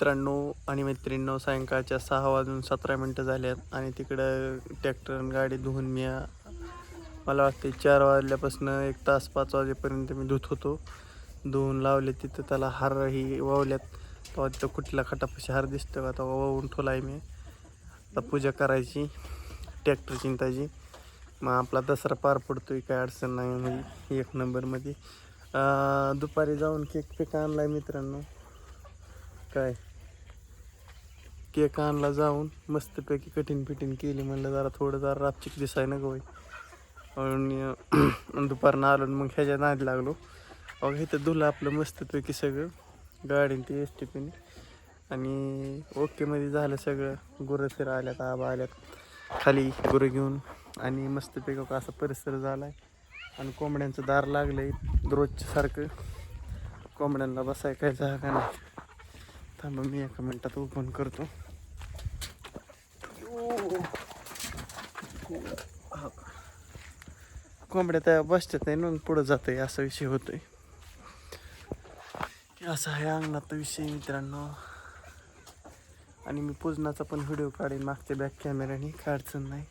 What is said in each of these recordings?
मित्रांनो आणि मैत्रिणींनो सायंकाळच्या सहा वाजून सतरा मिनटं झाल्यात आणि तिकडं ट्रॅक्टर आणि गाडी धुवून मी मला वाटते चार वाजल्यापासून एक तास पाच वाजेपर्यंत मी धुत होतो. धुवून लावले तिथं त्याला हार ही वावल्यात. तेव्हा तिथं कुठल्या खटापाशी हार दिसतो का? तेव्हा वावून ठेवला आहे मी. आता पूजा करायची ट्रॅक्टर चिंताची मग आपला दसरा पार पडतो आहे काय अडचण नाही म्हणजे एक नंबरमध्ये. दुपारी जाऊन केक पेक आहे मित्रांनो. काय? केक आणला जाऊन मस्तपैकी कठीण फिटिंग केली. म्हणलं जरा थोडं जरा रापचिक दिसाय ना गोय आणि दुपारनं आलो मग ह्याच्या नाद लागलो. अहो इथं धुलं आपलं मस्तपैकी सगळं. गाडीन ती एस टी पीने आणि ओकेमध्ये झालं सगळं. गुरं फिरा आल्यात आबा आल्यात. खाली गुरं घेऊन. आणि मस्तपैकी असा परिसर झाला आहे आणि कोंबड्यांचं दार लागलं आहे रोजच्यासारखं. कोंबड्यांना बसाय काय जागा नाही. थांबा मी एका मिनटात ओपन करतो. कोंबड्या त्या बसतात नाही मग पुढं जात आहे असा विषय होतोय. असा आहे अंगणाचा विषय मित्रांनो. आणि मी पूजनाचा पण व्हिडिओ काढेन मागच्या बॅक कॅमेऱ्याने काय अडचण नाही.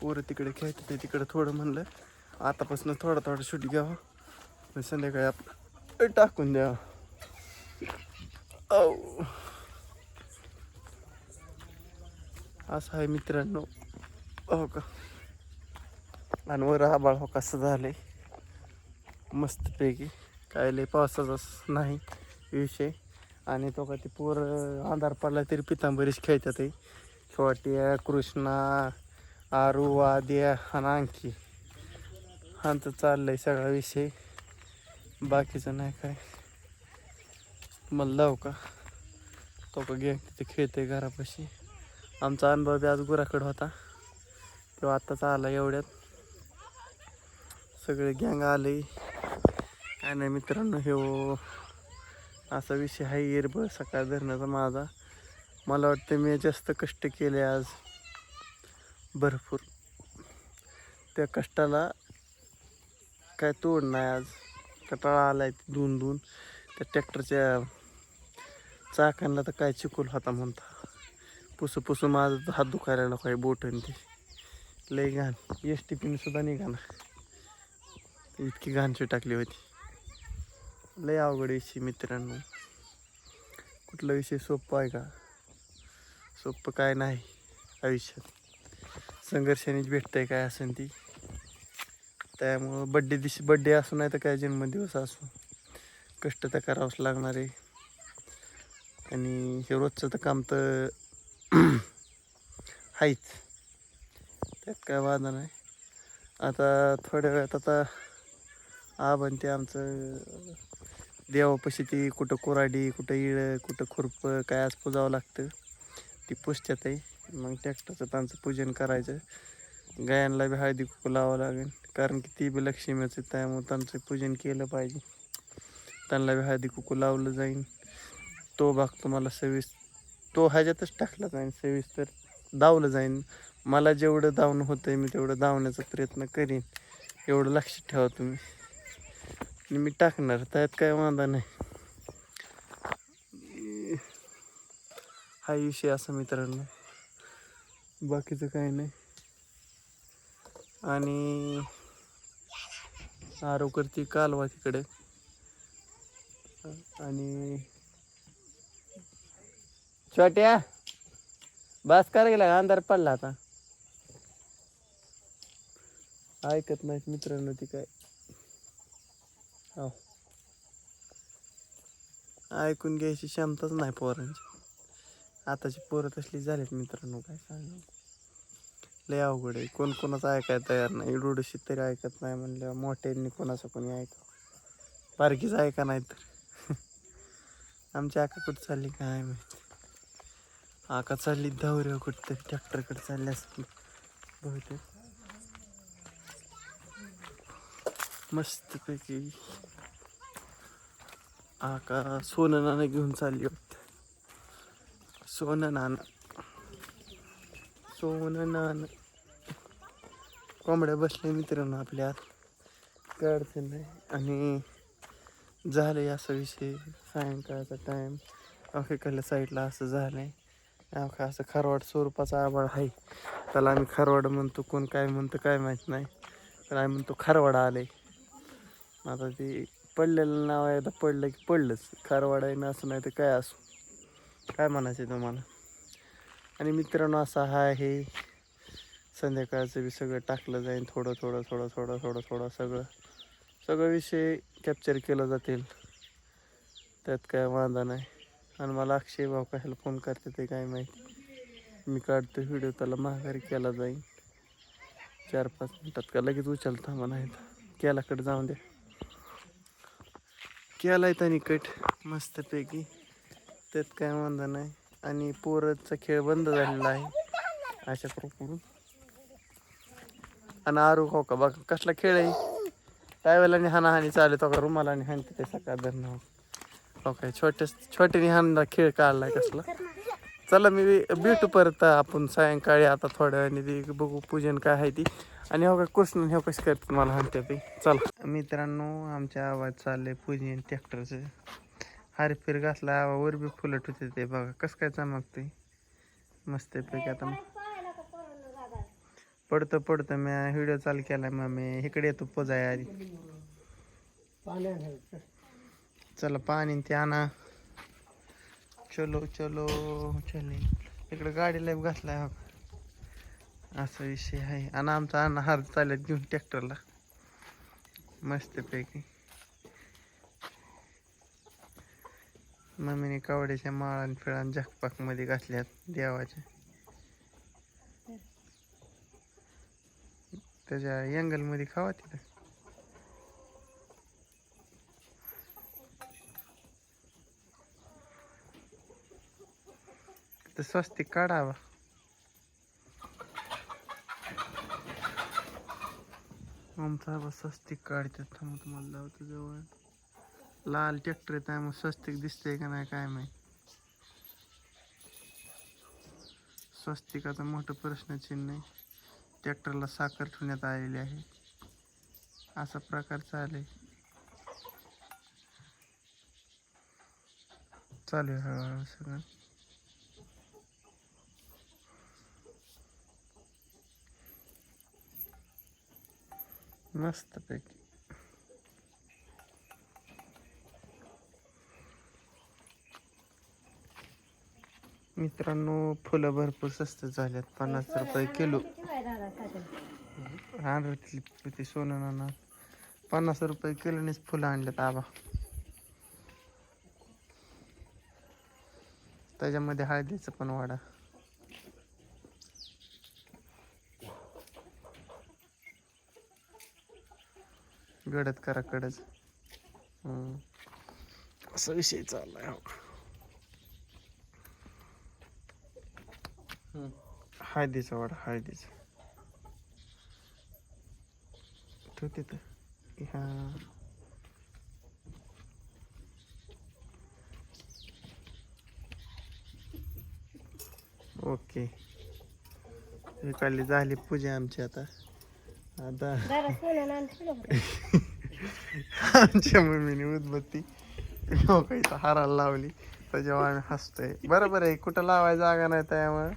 पोरं तिकडे खेळतात ते तिकडे थोडं म्हणलं. आतापासून थोडं थोडं शूट घ्यावं. संध्याकाळी आपण टाकून द्यावं. असं आहे मित्रांनो. हो का आणि वर आबाळ हो कसं झालंय. मस्तपैकी. काय लय पावसाचाच नाही विषय. आणि तो का ते पोर आधार पडला तरी पितांबरीच खेळतात आहे छोट्या कृष्णा आरू आद्या आणि आणखी. आमचं चाललंय सगळा विषय. बाकीचं नाही काय. मला लाव का? तो का गेम तिथे खेळते घरापाशी. आमचा अनुभव बी आज गुराकडं होता. तो आत्ताच आला एवढ्यात. सगळे गँग आले. काय नाही मित्रांनो हे असा विषय आहे एरब सकाळ धरण्याचा माझा. मला वाटतं मी जास्त कष्ट केले आज. भरपूर. त्या कष्टाला काय तोड नाही आज. कटाळा आला आहे दोन दोन त्या ट्रॅक्टरच्या चाकांना तर काय चिकूल होता म्हणता. पुसू पुसू माझं हात दुखायला नको आहे बोटन ते. लय घाण. एस टी पीने सुद्धा निघा ना इतकी घाणची टाकली होती. लय अवघड विषय मित्रांनो. कुठला विषय सोपं आहे का? सोपं काय नाही. आयुष्यात. संघर्षानेच भेटतंय काय असेल ती. त्यामुळं बड्डे दिवशी बड्डे असो नाही तर काय जन्मदिवस असो. कष्ट तर करावंच लागणार आहे. आणि हे रोजचं तर काम तर आहेच त्यात काय वादा नाही. आता थोड्या वेळात आता आबन ते आमचं देवापाशी ती कुठं कोराडी कुठं इळ कुठं खुरप काय आज पुजावं लागतं. ती पुसत्यात आहे. मग टॅक्टरचं त्यांचं पूजन करायचं. गायांना बी हळदी कुकू लावावं लागेल. कारण की ती बी लक्ष्मीच त्यामुळे त्यांचं पूजन केलं पाहिजे. त्यांना हळदी कुकू लावलं जाईल तो भाग तुम्हाला सव्वीस तो ह्याच्यातच टाकला जाईल सविस्तर दावलं जाईन. मला जेवढं धावणं होतं आहे मी तेवढं धावण्याचा प्रयत्न करीन. एवढं लक्षात ठेवा तुम्ही. आणि मी टाकणार त्यात काय वांदा नाही. हा विषय असा मित्रांनो. बाकीचं काही नाही. आणि आरो करती कालवा तिकडे. आणि छोट्या बस कर गेला अंधार पडला आता. ऐकत नाहीत मित्रांनो ती काय. हो. ऐकून घ्यायची क्षमताच नाही पोरांची. आताची पोरं तसली झालीत मित्रांनो काय सांग. लय अवघड आहे. कोण कोणाचं ऐकायला तयार नाही. इडोडशी तरी ऐकत नाही म्हणल्यावर मोठ्यांनी कोणाचं कोणी ऐका बारकीच ऐका नाही तर आमची आका कुठं चालली काय माहिती? आका चालली धावऱ्या कुठं तरी ट्रॅक्टरकडे चालली असते. बहुतेक. मस्तपैकी आका सोनं नाणं घेऊन चालली होत सोनं नाणं. सोनं नाणं. कोंबड्या बसल्या मित्रांनो आपल्या. आत काय अडचण नाही. आणि झालं असा विषय. सायंकाळचा टाईम अखेकडल्या साईडला असं झालंय. अवघा असं खारवाड स्वरूपाचा आभाळ आहे. त्याला आम्ही खारवाड म्हणतो कोण काय म्हणतो काय माहीत नाही. पण आम्ही म्हणतो खारवाड आले. आता ते पडलेलं नाव आहे आता पडलं की पडलंच. खारवाड आहे ना असं नाही तर काय असो. काय म्हणायचं तुम्हाला? आणि मित्रांनो असा हा आहे. संध्याकाळचं बी सगळं टाकलं जाईल थोडं थोडं थोडं थोडं थोडं थोडं सगळं. सगळं विषय कॅप्चर केलं जातील. त्यात काय वांदा नाही. आणि मला अक्षय भाऊ कशाला फोन करते ते काय माहिती. मी काढतो व्हिडिओ त्याला माघारी केला जाईल चार पाच मिनटात का लगेच उचलता म्हणा केलाकडे जाऊन द्या केलाय त्यांनी कट मस्तपैकी. त्यात काय वांदा नाही. आणि पोरचा खेळ बंद झालेला आहे. अशा प्रकारे. आणि आरू हो का बघा कसला खेळ आहे. काय वेळेला हाणाहाणी चालू तो का रुमाला आणि हाणते ते सकाळ धरणं काय छोट्या छोट्याने हाणला खेळ काढलाय कसला. चला मी भेटू परत आपण सायंकाळी. आता थोड्या वेळाने ते बघू पूजन काय आहे ती. आणि हो काय कृष्ण हे कशी करतात मला हाणते ते. चला. मित्रांनो आमच्या आवाज चाललंय पूजन ट्रॅक्टरचं हारफिर घातला आवा वर बी फुलट होते ते बघा. कसं काय चमकते. मस्तपैकी आता. पडतं पडतं. मी व्हिडिओ चालू केलाय मग मी इकडे येतो पोजाय आधी चला पाणी ते आणा. चलो चलो चले. इकडे गाडीला घातलाय हो. असा विषय आहे. आणि आमचा अण्णा हार चालत घेऊन ट्रॅक्टरला. मस्तपैकी. मम्मीने कावड्याच्या माळान फिळान जगपाकमध्ये घातल्यात देवाच्या. त्याच्या अँगलमध्ये खावा तिथं. तर स्वस्तिक काढावा. आमचा बाबा स्वस्तिक काढतात थांबा तुम्हाला लावतो जवळ. लाल ट्रॅक्टर आहे मग स्वस्तिक दिसतंय का नाही काय माहीत. स्वस्तिकाचं मोठं प्रश्नचिन्ह आहे. ट्रॅक्टरला साखर ठेवण्यात आलेली आहे. असा प्रकार चालेल चालू हळूहळू सगळं. मस्तपैकी मित्रांनो फुलं भरपूर स्वस्त झाल्यात. पन्नास रुपये किलो. आणली ते सोनं नाना पन्नास रुपये किलोनेच फुलं आणलेत आबा. त्याच्यामध्ये हळदीचं पण वाडा गडद करा कडच असा विषय चाललाय हो. हळदीचा वाडा हळदीचा तो तिथं. ह्या. ओके. इकडली झाली पूजा आमची आता. आता आमच्या मम्मीने उदबत्ती. लोकांचा हाराला लावली. त्याच्यावर आम्ही हसतोय. बरोबर आहे. कुठं लावायची जागा नाही त्यामुळे.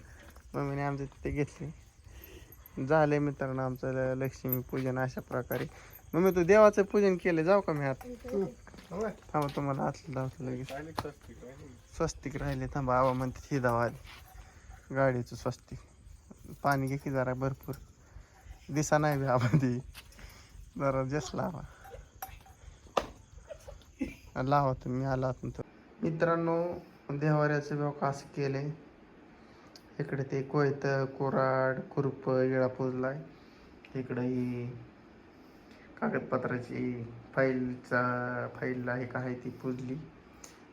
मम्मीने आमच्या तिथे घेतली. झाले मित्रांनो आमचं लक्ष्मी पूजन अशा प्रकारे. मम्मी तू देवाचं पूजन केलं. जाऊ का मी आता? थांबा तुम्हाला हातलं लावतो लगेच. स्वस्तिक राहिले. थांबा आवा म्हणते ही धावा गाडीचं स्वस्तिक. पाणी घे की जरा भरपूर. दिसा नाही बी आबा जरा जस्ट लावा. लावा तुम्ही आला तुमचं मित्रांनो देवाऱ्याचं व्यवहार असं केले. इकडे ते कोयत कोराड खुरप येळा पुजलाय इकडं ही कागदपत्राची फाईलचा फाईल आहे का आहे ती पुजली.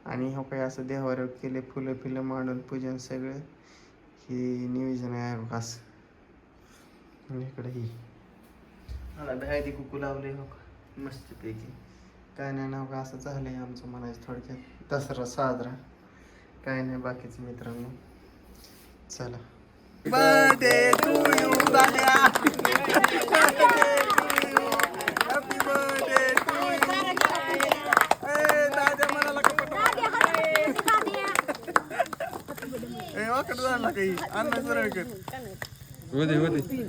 आणि हो काही असं देवाऱ्या केले फुलं फिलं मांडून पूजन सगळं. हे नियोजन आहे असं. इकडे ही मला हळदी कुकू लावले हो का? मस्तपैकी. काय नाही नाव का असं झालंय आमचं म्हणायचं थोडक्यात. दसरा साजरा. काय नाही बाकीचं मित्रांनो. चला. बर्थडे टू यू दादा. हॅपी बर्थडे टू यू दादा म्हणाला ए वाकड झाला काही अन्न सरळ कर होते होते.